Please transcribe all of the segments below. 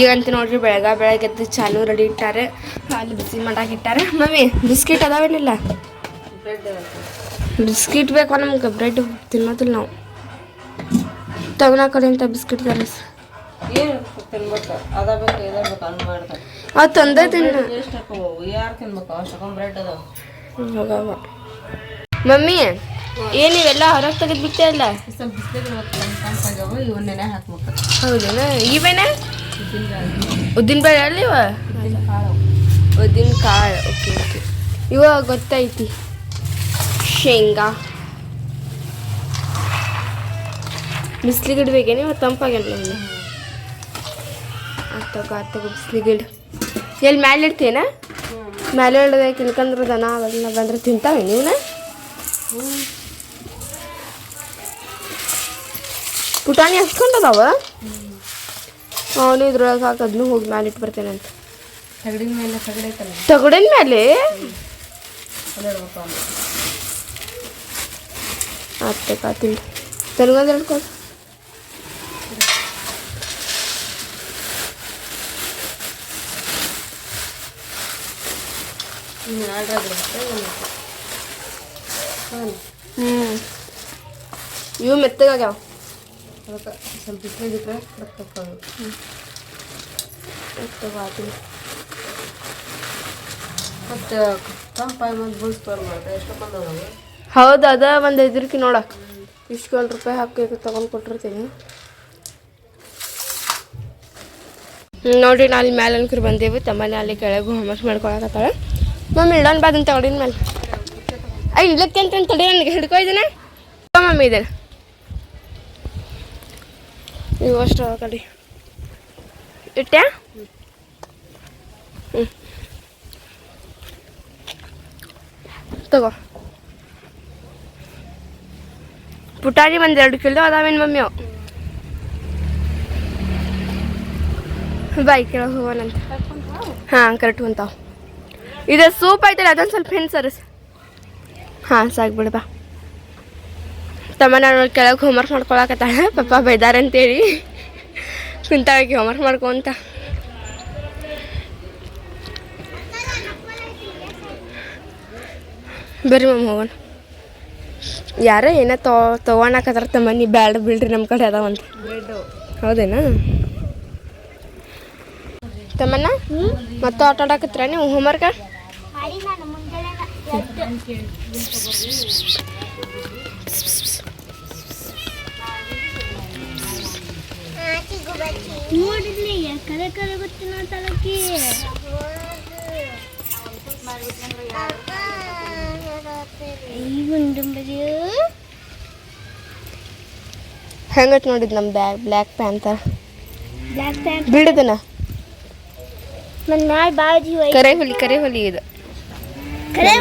ಈಗಂತ ನೋಡ್ರಿ ಬೆಳಗ ಬೆಳಗ್ಗೆ ಎದ್ದು ಚಾಲು ರೆಡಿ ಇಟ್ಟಾರೆ. ಅಲ್ಲಿ ಬಿಸಿ ಮಾಡಾಕ ಇಟ್ಟಾರೆ. ಮಮ್ಮಿ ಬಿಸ್ಕಿಟ್ ಅದಾವೇನಿಲ್ಲ? ಬಿಸ್ಕಿಟ್ ಬೇಕು ನಮ್ಗೆ ಬ್ರೆಡ್ ತಿನ್ನೋದಿಲ್ಲ ನಾವು. ತಗೊಳ ಕಡೆ ಅಂತ ಬಿಸ್ಕಿಟ್ ತಿನ್ಬೇಕು? ಅದ ತಂದೆ ತಿನ್ನ. ಮಮ್ಮಿ ಏನು ಇವೆಲ್ಲ ಹೊರಗೆ ತೆಗೆದು ಬಿಟ್ಟೆ ಅಲ್ಲ ಹೌದೇನ? ಇವೇನ ಉದ್ದಿನ ಬೇಳೆ ಅಲ್ಲಿ ಇವ? ಉದ್ದಿನ ಕಾಳು ಓಕೆ ಓಕೆ ಇವಾಗ ಗೊತ್ತೈತಿ ಶೇಂಗಾ. ಬಿಸ್ಲಿಗೆ ಇಡ್ಬೇಕೇನು ಇವಾಗ ತಂಪಾಗಿಲ್ಲ ಅಲ್ಲ ಆತಗ ಆತಗ ಬಿಸ್ಲಿಗೆ ಇಡು ಎಲ್ಲಿ ಮ್ಯಾಲೆ ಇಡ್ತೇನೆ ಮ್ಯಾಲೆ ಇಡ್ಬೇಕು, ಇಲ್ಕಂದ್ರೆ ದನ ಅವೆಲ್ಲ ಬಂದ್ರೆ ತಿಂತಾವೆ ನೀವನ್ನ ಪುಟಾಣಿ ಹಚ್ಕೊಂಡದವ ಅವನು ಇದ್ರೊಳಗೆ ಹಾಕಿ ಅದನ್ನು ಹೋಗಿ ಮ್ಯಾಲೆ ಇಟ್ಟು ಬರ್ತೇನೆ ಅಂತ. ಸಗಡಿನ ಮೇಲೆ ಸಗಡಿ ಐತಲ್ಲ ತಗಡಿನ ಮೇಲೆ? ಅಲ್ಲಿಡ್ಬೇಕು ಅಲ್ಲಿ ಆತ್ತೆ ಕಾತಿಲ್ಲ ತನಗೊಂದು ಎರಡು ಇನ್ನು ಆಡ್ರಾಗಿರುತ್ತೆ ಹಾಂ. ಹ್ಞೂ ಇವು ಮೆತ್ತಗಾಗ್ಯಾವ. ಅದಕ್ಕೆ ಸ್ವಲ್ಪ ಬಿಸಿಲಿಗಿಟ್ರೆ ಬರ್ಬೇಕು ಮೆತ್ತಗಾತಿಲ್ಲ ಮತ್ತು ತಂಪಾಗಿ ಮತ್ತು ಬುಲ್ಸ್ಪರ್ ಮಾಡಿದೆ ಎಷ್ಟು ಬಂದವು ಹೌದು ಅದ ಒಂದು ಇದ್ರಕಿ ನೋಡ ಇಸ್ಕೊಂಡು ರೂಪಾಯಿ ಹಾಕಿ ತಗೊಂಡು ಕೊಟ್ಟಿರ್ತೀನಿ ಹ್ಮ್, ನೋಡ್ರಿ ನಾ ಅಲ್ಲಿ ಮ್ಯಾಲೆ ಅನ್ಕರ್ ಬಂದೇವಿ ತಮ್ಮನೆ ಅಲ್ಲಿ ಕೆಳಗೆ ಹೋಮ್ವರ್ಕ್ ಮಾಡ್ಕೊಳಕತ್ತಾಳೆ ಮಮ್ಮಿ ಇಡೋನ್ ಬಾದ್ ಅಂತ ತಗೊಂಡಿನ ಮೇಲೆ ಐ ಇಡ್ಲಕ್ಕೆ ಅಂತ ತಡಿ ನನಗೆ ಹಿಡ್ಕೊ ಇದನ್ನ ಮಮ್ಮಿ ಇದನ್ನ ಇವು ಅಷ್ಟು ಆಗಲಿ. ಇಟ್ಟ್ಯಾ ಹ್ಞೂ ತಗೋ. ಒಂದು ಎರಡು ಕಿಲೋ ಅದಾವೇನು ಮಮ್ಮಿ ಬಾಯ್ ಕೆಳಗೆ ಹೋಗೋಣಂತ ಹಾಂ, ಕರೆಕ್ಟ್ ಹೊಂತಾವ ಇದು ಸೂಪ್ ಐತಲ್ಲ, ಅದೊಂದು ಸ್ವಲ್ಪ ಹೆಣ್ಣು ಸರ್ ಹಾಂ, ಸಾಕು ಬಾ. ತಮ್ಮ ನಾನು ಕೆಳಗೆ ಹೋಮ್ವರ್ಕ್ ಮಾಡ್ಕೊಳಕತ್ತಾಳ. ಪಪ್ಪ ಬೈದಾರ ಅಂತೇಳಿ. ಕುಂತಾಳಕ್ಕೆ ಹೋಮ್ವರ್ಕ್ ಮಾಡ್ಕೊಂತ ಬರ್ರಿ ಮಮ್ಮ ಹೋಗೋಣ. ಯಾರೇ ಏನೋ ತೊ ತೊಗೊಳಕತ್ತಾರ ತಮ್ಮ ನೀ ಬ್ಯಾಡ ಬಿಡ್ರಿ ನಮ್ಮ ಕಡೆ ಅದಾವಂತ ಅಂತ. ಹೌದೇನಾ? ತಮ್ಮನ್ನ ಮತ್ತೆ ಆಟ ಆಡಕತ್ರ ನೀವು ಹೋಮ್ವರ್ಕ ನೋಡಿದ್ಲಿ ಕರೆ ಗೊತ್ತಿನ ತಲಕಿ ಹೆಂಗಟ್ ನೋಡಿದ್ ನಮ್ಮ bag black panther black pant ಬಿಡದನ? ನನ್ನ ಮ್ಯಾಲ್ ಕರೆ ಹುಲಿ ಕರೆ ಹುಲಿ ಇದು. ಕರೆ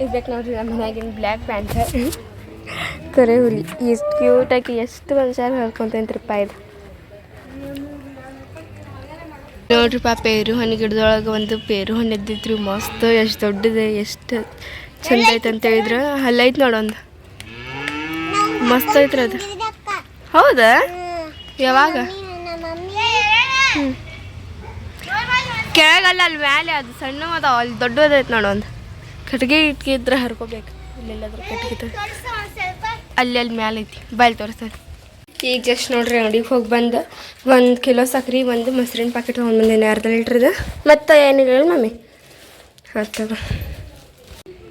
ಇರ್ಬೇಕು ನೋಡ್ರಿ ನಮ್ಮ ಮನ್ಯಾಗಿನ ಬ್ಲ್ಯಾಕ್ ಪ್ಯಾಂತರ್ ಕರೆ ಹುಲಿ. ಎಷ್ಟು ಕ್ಯೂಟಾಗಿ ಎಷ್ಟು ಮನುಷ್ಯರು ಹೇಳ್ಕೊಂತೈತ್ರಿಪ್ಪ ಇದು. ನೋಡ್ರಿಪ್ಪ ಪೇರು ಹಣ್ಣು ಗಿಡದೊಳಗೆ ಒಂದು ಪೇರು ಹಣ್ಣು ಎದ್ದಿತ್ರಿ ಮಸ್ತ್, ಎಷ್ಟು ದೊಡ್ಡದೆ, ಎಷ್ಟು ಚಂದ ಐತೆ ಅಂತ ಹೇಳಿದ್ರು. ಅಲ್ಲೈತೆ ನೋಡೊಂದು ಮಸ್ತ್ ಐತ್ರಿ ಅದು. ಹೌದಾ? ಯಾವಾಗ? ಕೆಳಗಲ್ಲ, ಅಲ್ಲಿ ಮ್ಯಾಲೆ ಅದು ಸಣ್ಣ ಅದ ಅಲ್ಲಿ ದೊಡ್ಡದೈತೆ ನೋಡೊಂದು ಕಟ್ಗೆ ಇಟ್ಗೆ ಇದ್ರೆ ಹರ್ಕೋಬೇಕು. ಇಲ್ಲೆಲ್ಲಾದ್ರೂ ಕಟ್ಗೆ ಅಲ್ಲಿ ಅಲ್ಲಿ ಮ್ಯಾಲೆ ಐತಿ. ಬಾಯ್ ತೋರಿಸ್ತದೆ ಈಗ ಜಸ್ಟ್ ನೋಡ್ರಿ ಅಂಗಡಿಗೆ ಹೋಗಿ ಬಂದು. ಒಂದು ಕಿಲೋ ಸಕ್ರೆ ಒಂದು ಮೊಸರಿನ ಪ್ಯಾಕೆಟ್ ಒಂದು ಬಂದೇನೆ. ಅರ್ಧ ಲೀಟ್ರದ್ದು ಮತ್ತು ಏನಿಲ್ಲ ಹೇಳಿ ಮಮ್ಮಿ ಹಾಂ ತಗೋ.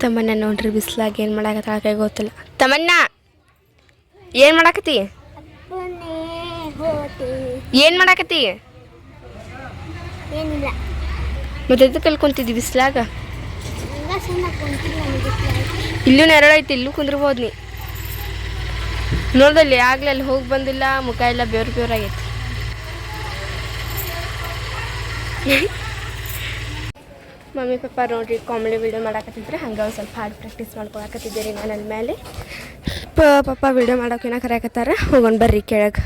ತಮ್ಮನ್ನ ನೋಡ್ರಿ ಬಿಸಿಲಾಗಿ ಏನು ಮಾಡಾಕತ್ತಾಳ ಕೈ ಗೊತ್ತಿಲ್ಲ. ತಮ್ಮನ್ನ ಏನು ಮಾಡಾಕತ್ತಿ? ಹೋತೆ ಏನು ಮಾಡಾಕತ್ತಿ? ಏನಿಲ್ಲ. ಮತ್ತೆ ಎದಕ್ಕೆ ಅಲ್ಲಿ ಕುಂತಿದ್ದಿ ಬಿಸ್ಲಾಗ. ಇಲ್ಲೂ ನೆರಳು ಐತಿ ಇಲ್ಲೂ ನೆರಳೈತಿ ಇಲ್ಲೂ ಕುಂದ್ರಬೋದು ನೀ. ನೋಡ್ದಲ್ಲಿ ಆಗ್ಲೇ ಅಲ್ಲಿ ಹೋಗಿ ಬಂದಿಲ್ಲ ಮುಖ ಎಲ್ಲ ಬೇವ್ರ ಬೇವ್ರಾಗೈತಿ ಮಮ್ಮಿ ಪಪ್ಪ ನೋಡ್ರಿ ಕಾಮಿಡಿ ವೀಡಿಯೋ ಮಾಡಾಕತ್ತಿದ್ರೆ ಹಂಗೆ ಒಂದು ಸ್ವಲ್ಪ ಹಾಡು ಪ್ರಾಕ್ಟೀಸ್ ಮಾಡ್ಕೊಳಕತ್ತಿದ್ದೆ ರೀ ನಾನು ಅಲ್ಲಿ ಮೇಲೆ. ಪಪ್ಪ ವೀಡಿಯೋ ಮಾಡೋಕೆ ಕರೆಯಕತ್ತಾರ? ಹೋಗೋಣ ಬರ್ರಿ ಕೆಳಗೆ.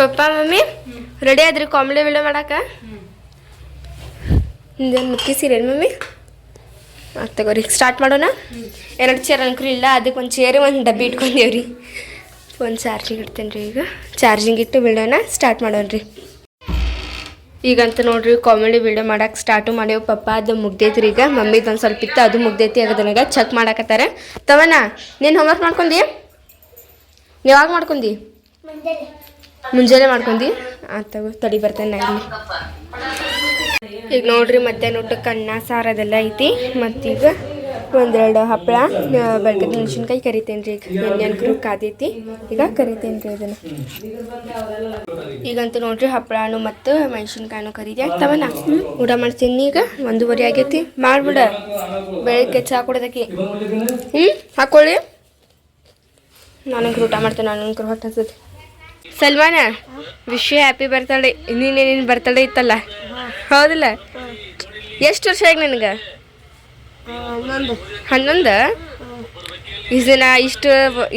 ಪಪ್ಪ ಮಮ್ಮಿ ರೆಡಿ ಆದ್ರಿ ಕಾಮಿಡಿ ವಿಡಿಯೋ ಮಾಡಾಕ? ನಿಂದೇನು ಮುಕ್ಕಿಸಿರೇನು ಮಮ್ಮಿ. ತಗೋರಿ. ಸ್ಟಾರ್ಟ್ ಮಾಡೋಣ? ಎರಡು ಚೇರ್ ಅನ್ಕೂಲ ಇಲ್ಲ ಅದಕ್ಕೆ ಒಂದು ಚೇರ್ ಒಂದು ಡಬ್ಬಿ ಇಟ್ಕೊಂಡೇವ್ರಿ. ಒಂದು ಚಾರ್ಜಿಂಗ್ ಇಡ್ತೇನೆ ರೀ ಈಗ. ಚಾರ್ಜಿಂಗ್ ಇಟ್ಟು ಬಿಡೋಣ ಸ್ಟಾರ್ಟ್ ಮಾಡೋಣ ರೀ. ಈಗಂತ ನೋಡ್ರಿ ಕಾಮಿಡಿ ವಿಡಿಯೋ ಮಾಡಕ್ಕೆ ಸ್ಟಾರ್ಟು ಮಾಡೇವು ಪಪ್ಪ ಅದು ಮುಗ್ದೈತ್ರಿ ಈಗ. ಮಮ್ಮಿದು ಒಂದು ಸ್ವಲ್ಪ ಇತ್ತು ಅದು ಮುಗ್ದೈತಿ ನನಗೆ ಚೆಕ್ ಮಾಡಕತ್ತಾರ. ತವನ ನೀನು ಹೋಮ್ವರ್ಕ್ ಮಾಡ್ಕೊಂಡಿ? ಯಾವಾಗ ಮಾಡ್ಕೊಂಡಿ? ಮುಂಜಾನೆ. ಮಾಡ್ಕೊಂಡಿ? ಆತ ತಡಿ ಬರ್ತೇನೆ ನಾ ಇಲ್ಲಿ. ಈಗ ನೋಡ್ರಿ ಮಧ್ಯಾಹ್ನ ಊಟಕ್ಕೆ ಅನ್ನ, ಸಾರು ಅದೆಲ್ಲ ಐತಿ. ಮತ್ತೀಗ ಒಂದೆರಡು ಹಪ್ಪಳ ಬೆಳಗ್ಗೆ ಮೆಣಸಿನ್ಕಾಯಿ ಕರಿತೇನೆ ರೀ. ಈಗ ಅನ್ಕರು ಕಾದೈತಿ ಈಗ ಕರಿತೇನೆ ರೀ ಅದನ್ನು. ಈಗಂತೂ ನೋಡ್ರಿ ಹಪ್ಪಳನು ಮತ್ತು ಮೆಣಸಿನ್ಕಾಯಿನೂ ಕರಿದೆ. ಆಗ್ತಾವನ ಊಟ ಮಾಡ್ತೀನಿ ಈಗ? ಒಂದೂವರೆ ಆಗೈತಿ. ಮಾಡ್ಬಿಡ. ಬೆಳಗ್ಗೆ ಚಹಾ ಕೊಡೋದಕ್ಕೆ. ಹ್ಞೂ ಹಾಕೊಳ್ಳಿ ನನಗೆ ಊಟ ಮಾಡ್ತೇನೆ ನನಗೆ ಹೊಟ್ಟೆ ಸಲ್ಮಾನ ವಿಶ್ವ ಹ್ಯಾಪಿ ಬರ್ತಾಳೆ ಇನ್ನೇನೇನು ಬರ್ತಾಳೆ ಇತ್ತಲ್ಲ? ಹೌದಿಲ್ಲ? ಎಷ್ಟು ವರ್ಷ ಆಗಿ ನಿನಗೆ? ಹನ್ನೊಂದು. ಈ ದಿನ ಇಷ್ಟು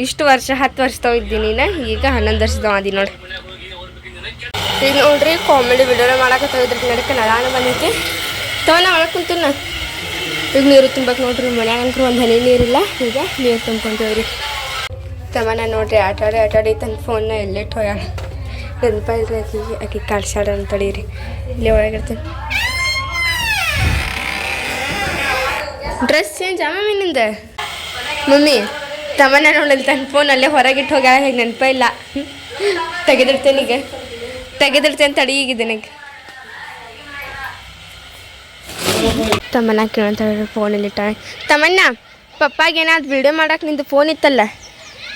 ಇಷ್ಟು ವರ್ಷ ಹತ್ತು ವರ್ಷದವ ಇದ್ದೀನಿ ನೀನು? ಈಗ ಹನ್ನೊಂದು ವರ್ಷದವ ಅದಿ ನೋಡಿ. ಈಗ ನೋಡ್ರಿ ಕಾಮಿಡಿ ವಿಡಿಯೋ ಮಾಡಕತ್ತಾವ ಇದ್ರ ನಡಕ್ಕೆ ನಳಾನ ಬಂದೈತಿ. ತವನ ಒಳಗೆ ಕುಂತೀನ ಈಗ ನೀರು ತುಂಬಕ್ಕೆ ನೋಡ್ರಿ ಮನ್ಯಾಗ ಅಂಕರು ಒಂದು ಹನಿ ನೀರಿಲ್ಲ. ಈಗ ನೀರು ತುಂಬ್ಕೊಂತೀವ್ರಿ. ತವನ ನೋಡ್ರಿ ಆಟಾಡಿ ಆಟಾಡಿ ತನ್ನ ಫೋನ್ನ ಎಲ್ಲಿಟ್ಟು ಹೋಗ್ಯಾಳ ಹಾಕಿ ಆಕಿ ಕಳ್ಸಾಡ ಅಂತ ತಡೀರಿ ಇಲ್ಲಿ ಒಳಗಿರ್ತೀನಿ ಡ್ರೆಸ್ ಚೇಂಜ್ ಆಮ ನಿಂದ? ಮಮ್ಮಿ ತಮ್ಮನ ನೋಡಲಿ ತನ್ನ ಫೋನ್ ಅಲ್ಲೇ ಹೊರಗಿಟ್ಟು ಹೋಗ್ಯಾಳ, ಹೇಗೆ ನೆನಪ ಇಲ್ಲ. ತೆಗೆದಿಡ್ತೇನೆ ಈಗ. ತೆಗೆದಿಡ್ತೇನೆ ತಡಿ ಈಗ. ತಮ್ಮನ ಕೇಳಂತ ಫೋನಲ್ಲಿ ತಮ್ಮಣ್ಣ ತಮ್ಮನ್ನ ಪಪ್ಪಾಗೆ ಏನಾದ್ರು ವಿಡಿಯೋ ಮಾಡಕ್ಕೆ ನಿಂದು ಫೋನ್ ಇತ್ತಲ್ಲ?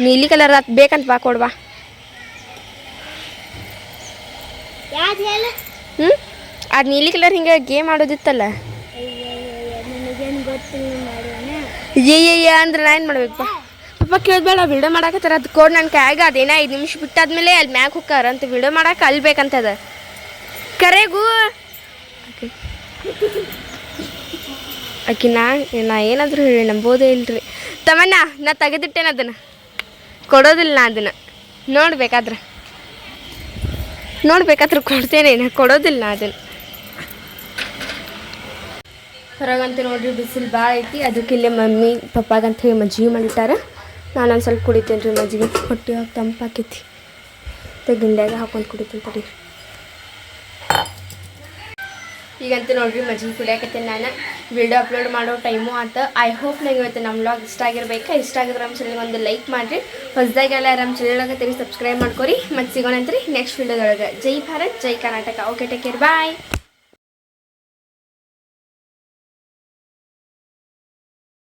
ನೀಲಿ ಕಲರ್ ಅದು ಬೇಕಂತ ಬಾ ಕೊಡ್ವಾ ಯಾವ್ದು ಹೇಳು ಹ್ಞೂ ಅದು ನೀಲಿ ಕಲರ್ ಹಿಂಗೆ ಗೇಮ್ ಆಡೋದಿತ್ತಲ್ಲ? ಅಂದ್ರೆ ನಾ ಏನು ಮಾಡ್ಬೇಕು ಪಪ್ಪ ಕೇಳ್ಬೇಡ ವಿಡಿಯೋ ಮಾಡಕತ್ತಾರ. ಅದು ಕೋಡ್ ನನ್ನ ಕೈಯಾಗ ಅದೇನ ಐದು ನಿಮಿಷ ಬಿಟ್ಟಾದ್ಮೇಲೆ ಅಲ್ಲಿ ಮ್ಯಾಗ ಹೋಗ್ತಾರ ಅಂತ ವಿಡಿಯೋ ಮಾಡಕ್ಕೆ ಅಲ್ಲಿ ಬೇಕಂತದ. ಕರೆಗೂ! ಆಕಿ. ನಾ ನಾ ಏನಾದರೂ ಹೇಳಿ ನಂಬೋದೇ ಇಲ್ರಿ. ತಮ್ಮನ್ನ ನಾ ತೆಗೆದಿಟ್ಟೇನೆ ಅದನ್ನು? ಕೊಡೋದಿಲ್ಲ ನಾ ಅದನ್ನು. ನೋಡ್ಬೇಕಾದ್ರೆ. ನೋಡ್ಬೇಕಾದ್ರೆ ಕೊಡ್ತೇನೆ ಕೊಡೋದಿಲ್ಲ ಅದನ್ನು. ಹೊರಗಂತೂ ನೋಡ್ರಿ ಬಿಸಿಲು ಭಾಳ ಐತಿ, ಅದಕ್ಕೆ ಇಲ್ಲೇ ಮಮ್ಮಿ, ಪಪ್ಪಾಗಂತ ಹೇಳಿ ಮಜ್ಜಿಗೆ ಮಾಡಿಟ್ಟಾರ ನಾನು ಒಂದು ಸ್ವಲ್ಪ ಕುಡಿತೇನೆ ರೀ ಮಜ್ಜಿಗೆ, ಹೊಟ್ಟೆ ತಂಪಾಕೈತಿ. ಗಿಂಡ್ಯಾಗ ಹಾಕೊಂಡು ಕುಡಿತೀನಿ ತಡಿ ಈಗಂತೂ ನೋಡ್ರಿ ಮಜ್ಜಿಗೆ ಕುಡಿಯಾಕತ್ತೇನೆ ನಾನು ವಿಡಿಯೋ ಅಪ್ಲೋಡ್ ಮಾಡೋ ಟೈಮು ಆತ. ಐ ಹೋಪ್ ನಂಗೆ ಇವತ್ತು ನಮ್ಮ ಬ್ಲಾಗ್ ಇಷ್ಟ ಆಗಿರ್ಬೇಕು? ಇಷ್ಟ ಆಗಿದ್ರೆ ನಮ್ಮ ಚಾನಲ್ಗೆ ಒಂದು ಲೈಕ್ ಮಾಡಿರಿ. ಹೊಸದಾಗೆಲ್ಲ ನಮ್ಮ ಚಾನಲ್ಗೆ ಸಬ್ಸ್ಕ್ರೈಬ್ ಮಾಡ್ಕೊರಿ. ಮತ್ತು ಸಿಗೋಣಂತ್ರಿ ನೆಕ್ಸ್ಟ್ ವಿಡಿಯೋದೊಳಗೆ ಜೈ ಭಾರತ್, ಜೈ Karnataka. Okay take care bye